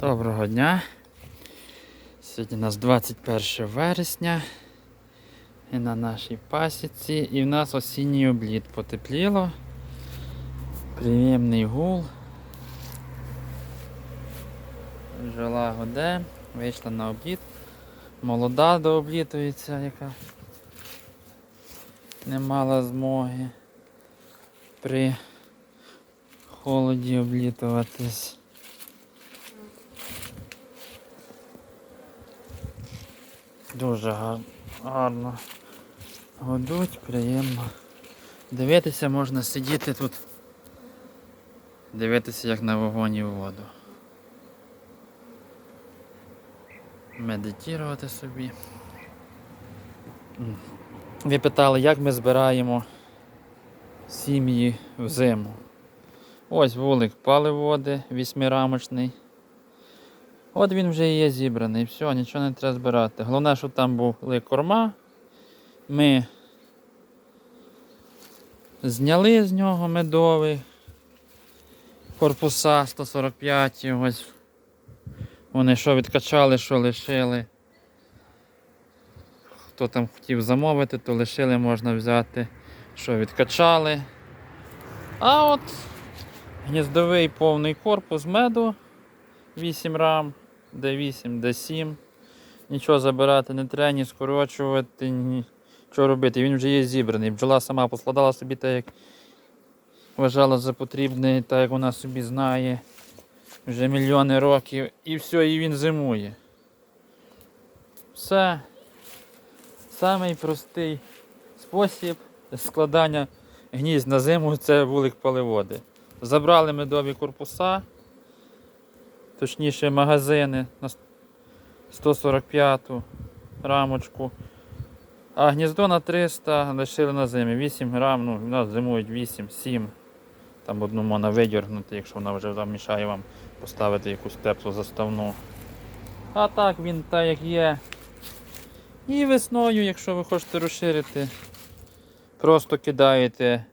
Доброго дня. Сьогодні у нас 21 вересня. І на нашій пасіці. І в нас осінній обліт потепліло. Приємний гул. Жила годе, вийшла на обліт. Молода дооблітується, яка не мала змоги при холоді облітуватись. Дуже гар- гарно годуть, приємно. Дивитися можна сидіти тут, дивитися як на вогонь і в воду. Медитувати собі. Ви питали, як ми збираємо сім'ї в зиму. Ось вулик паливоди вісьмирамочний. От він вже і є зібраний, все, нічого не треба збирати. Головне, щоб там були корма. Ми зняли з нього медовий корпуса 145. Ось вони що відкачали, що лишили. Хто там хотів замовити, то лишили, можна взяти, що відкачали. А от гніздовий повний корпус меду 8 рам, D8, D7. Нічого забирати не треба, ні скорочувати, ні що робити. Він вже є зібраний. Бджола сама поскладала собі так, як вважала за потрібне, так як вона собі знає. Вже мільйони років. І все, і він зимує. Все. Самий простий спосіб складання гнізд на зиму це вулик паливоди. Забрали медові корпуса точніше магазини на 145 рамочку. А гніздо на 300 лишили на зимі. 8 грам, ну, у нас зимують 8-7. Там одну можна видіргнути, якщо вона вже мішає вам поставити якусь теплу заставну. А так він так як є. І весною, якщо ви хочете розширити, просто кидаєте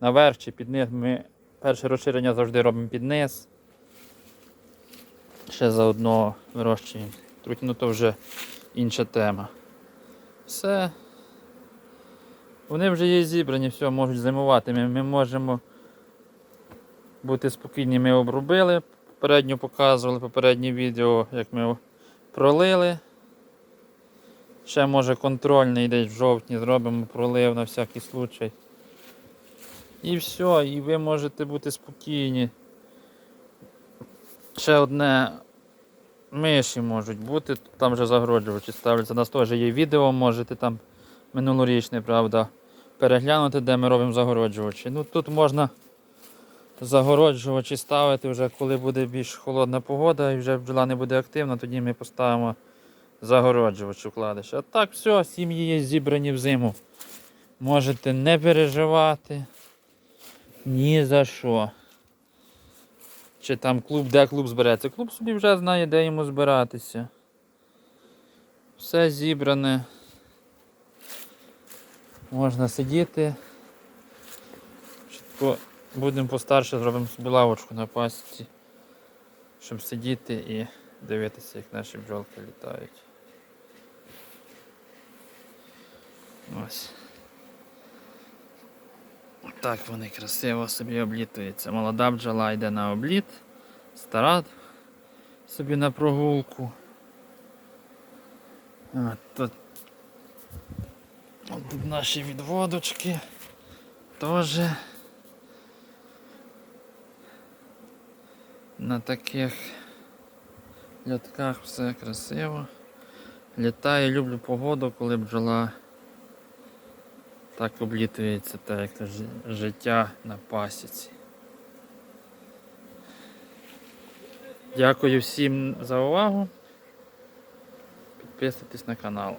наверх чи під низ. Ми перше розширення завжди робимо під низ ще заодно вирощуємо. Трутіно то вже інша тема. Все. Вони вже є зібрані, все, можуть зимувати. Ми, ми можемо бути спокійні, ми обробили, попередньо показували попереднє відео, як ми пролили. Ще може контрольний десь в жовтні зробимо пролив на всякий случай. І все, і ви можете бути спокійні. Ще одне миші можуть бути, там вже загороджувачі ставляться. У нас теж є відео, можете там минулорічне, правда, переглянути, де ми робимо загороджувачі. Ну тут можна загороджувачі ставити вже коли буде більш холодна погода і вже бджола не буде активна, тоді ми поставимо загороджувач укладиш. А так все, сім'ї є зібрані в зиму. Можете не переживати ні за що чи там клуб, де клуб збереться. Клуб собі вже знає, де йому збиратися. Все зібране. Можна сидіти. Чітко будемо постарше, зробимо собі лавочку на пасіці, щоб сидіти і дивитися, як наші бджолки літають. Ось. Так вони красиво собі облітуються. Молода бджола йде на обліт, стара собі на прогулку. От тут, от наші відводочки теж на таких лятках все красиво. Літаю, люблю погоду, коли бджола так облітується так, як життя на пасіці. Дякую всім за увагу. Підписуйтесь на канал.